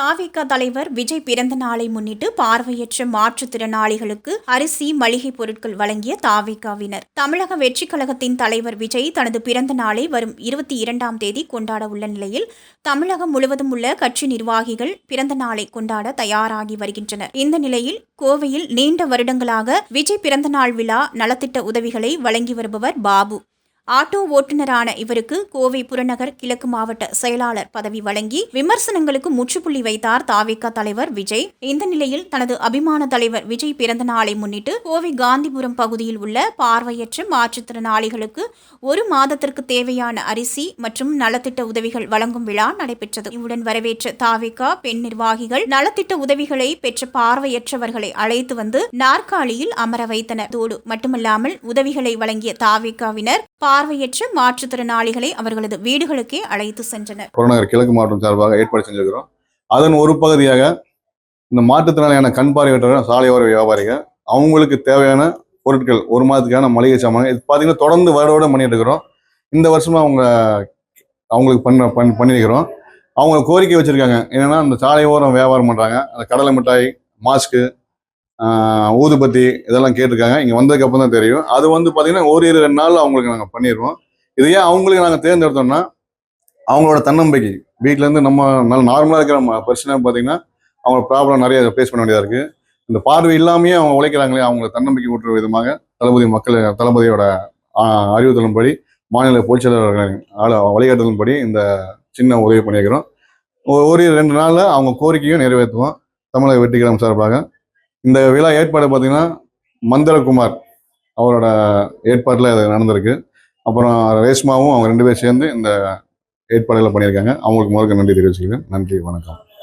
தாவிக தலைவர் விஜய் பிறந்த நாளை முன்னிட்டு பார்வையற்ற மாற்றுத்திறனாளிகளுக்கு அரிசி மளிகை பொருட்கள் வழங்கிய தாவிகாவினர். தமிழக வெற்றிக் கழகத்தின் தலைவர் விஜய் தனது பிறந்த நாளை வரும் இருபத்தி இரண்டாம் தேதி கொண்டாட உள்ள நிலையில் தமிழகம் முழுவதும் உள்ள கட்சி நிர்வாகிகள் பிறந்த நாளை கொண்டாட தயாராகி வருகின்றனர். இந்த நிலையில் கோவையில் நீண்ட வருடங்களாக விஜய் பிறந்த நாள் விழா நலத்திட்ட உதவிகளை வழங்கி வருபவர் பாபு. ஆட்டோ ஓட்டுநரான இவருக்கு கோவை புறநகர் கிழக்கு மாவட்ட செயலாளர் பதவி வழங்கி விமர்சனங்களுக்கு முற்றுப்புள்ளி வைத்தார் தாவேகா தலைவர் விஜய். இந்த நிலையில் தனது அபிமான தலைவர் விஜய் பிறந்த நாளை முன்னிட்டு கோவை காந்திபுரம் பகுதியில் உள்ள பார்வையற்ற மாற்றுத்திறனாளிகளுக்கு ஒரு மாதத்திற்கு தேவையான அரிசி மற்றும் நலத்திட்ட உதவிகள் வழங்கும் விழா நடைபெற்றது. இவுடன் வரவேற்ற தாவேகா பெண் நிர்வாகிகள் நலத்திட்ட உதவிகளை பெற்ற பார்வையற்றவர்களை அழைத்து வந்து நாற்காலியில் அமர வைத்தனர். தோடு மட்டுமல்லாமல் உதவிகளை வழங்கிய தாவேகாவினர் பார்வையற்ற மாற்றுத்திறனாளிகளை அவர்களது வீடுகளுக்கே அழைத்து சென்றனர். புறநகர் கிழக்கு மாவட்டம் சார்பாக ஏற்பாடு செஞ்சிருக்கிறோம். அதன் ஒரு பகுதியாக இந்த மாற்றுத்திறனாளியான கண் பார்வையற்ற சாலையோர வியாபாரிகள் அவங்களுக்கு தேவையான பொருட்கள் ஒரு மாதத்துக்கான மளிகை சாமான் இது பார்த்தீங்கன்னா தொடர்ந்து வருடோட பண்ணிட்டு இருக்கிறோம் இந்த வருஷமா அவங்க அவங்களுக்கு பண்ண பண் பண்ணியிருக்கிறோம் அவங்க கோரிக்கை வச்சுருக்காங்க. என்னன்னா அந்த சாலையோரம் வியாபாரம் பண்ணுறாங்க அந்த கடலை மிட்டாய் மாஸ்க்கு ஊதுபத்தி இதெல்லாம் கேட்டிருக்காங்க. இங்கே வந்ததுக்கு அப்புறம் தான் தெரியும். அது வந்து பார்த்தீங்கன்னா ஓரிரு ரெண்டு நாள் அவங்களுக்கு நாங்கள் பண்ணிடுவோம் இது ஏன் அவங்களுக்கு நாங்கள் தேர்ந்தெடுத்தோம்னா அவங்களோட தன்னம்பிக்கை. வீட்டிலேருந்து நம்ம நல்ல நார்மலாக இருக்கிற ம- பிரச்சனை பார்த்தீங்கன்னா அவங்க ப்ராப்ளம் நிறைய ஃபேஸ் பண்ண வேண்டியதாக இருக்குது இந்த பார்வை இல்லாமையே அவங்க உழைக்கிறாங்களே அவங்களை தன்னம்பிக்கை ஊட்டுற விதமாக தளபதி மக்கள் தளபதியோட ஆஹ், அறிவுறுத்தலின்படி மாநில பொதுச்செயலாளர்கள் ஆள- வழிகாட்டுதலின்படி இந்த சின்ன உதவி பண்ணியிருக்கிறோம். ஒரு ரெண்டு நாளில் அவங்க கோரிக்கையும் நிறைவேற்றுவோம். தமிழக வெற்றிக்கிழமை சார்பாக. இந்த விழா ஏற்பாடு பார்த்தீங்கன்னா மந்திரகுமார் அவரோட ஏற்பாட்டில் இது நடந்திருக்கு. அப்புறம் ரேஷ்மாவும் அவங்க ரெண்டு பேரும் சேர்ந்து இந்த ஏற்பாடுகளை பண்ணியிருக்காங்க. அவங்களுக்கு முதல்ல நன்றி தெரிவிச்சுக்கிறேன். நன்றி வணக்கம்.